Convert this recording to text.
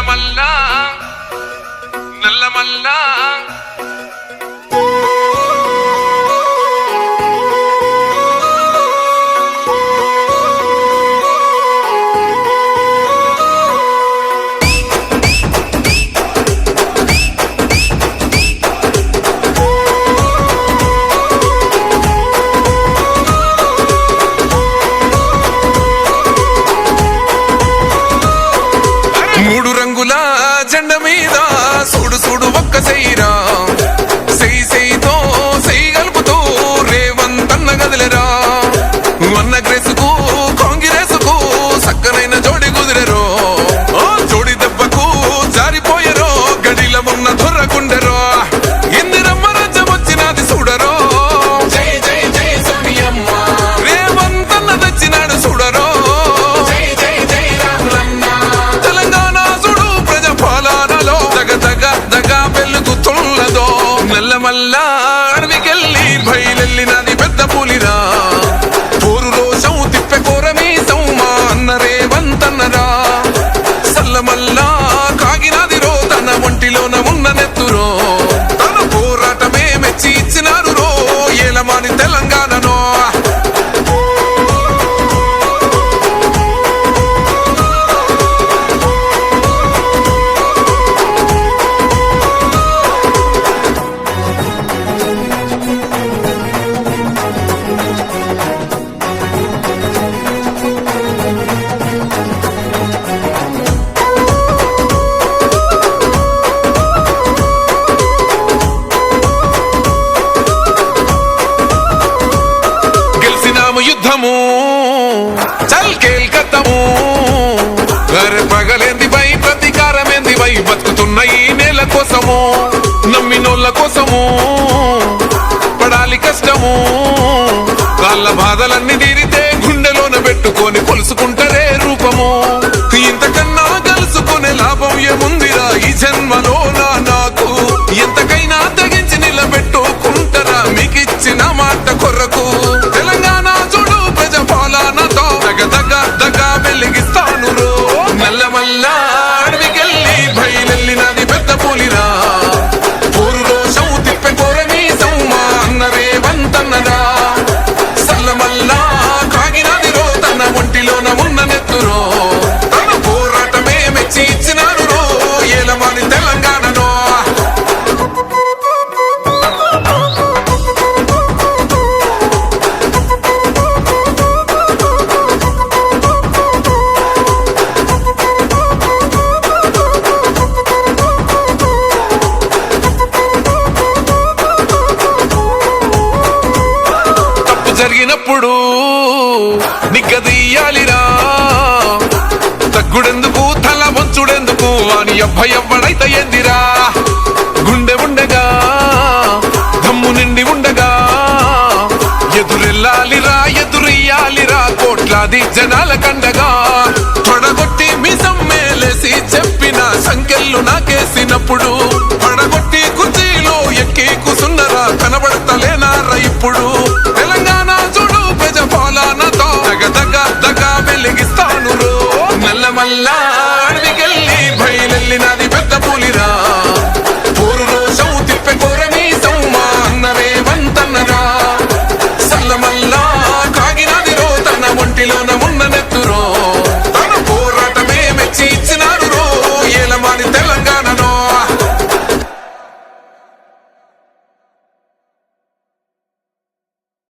నల్లమల్లా నల్లమల్లా జెండ మీద సుడు సుడు ఒక్క సైరా సెయ్యి సైతో సెయ్యి కలుపుతూ రేవంతన్న గదిలరా. పాల్ కేల్కత్తము. గరె పగలేంది వై ప్రతీకారమేంది వై బతుకుతున్న ఈ నేల కోసము నమ్మినోళ్ళ కోసము పడాలి కష్టము. వాళ్ళ బాధలన్నీ తీరి జరిగినప్పుడు నిక్కదీయాలిరా తగ్గుడెందుకు తల వంచుడెందుకు అని అబ్బాయి ఎవ్వడైతే ఎందిరా గుండె ఉండగా దమ్ము నిండి ఉండగా ఎదురెల్లాలిరా ఎదురెయ్యాలిరా కోట్లాది జనాల కండగా. తొడగొట్టి మీ మేలేసి చెప్పిన సంఖ్యలు నాకేసినప్పుడు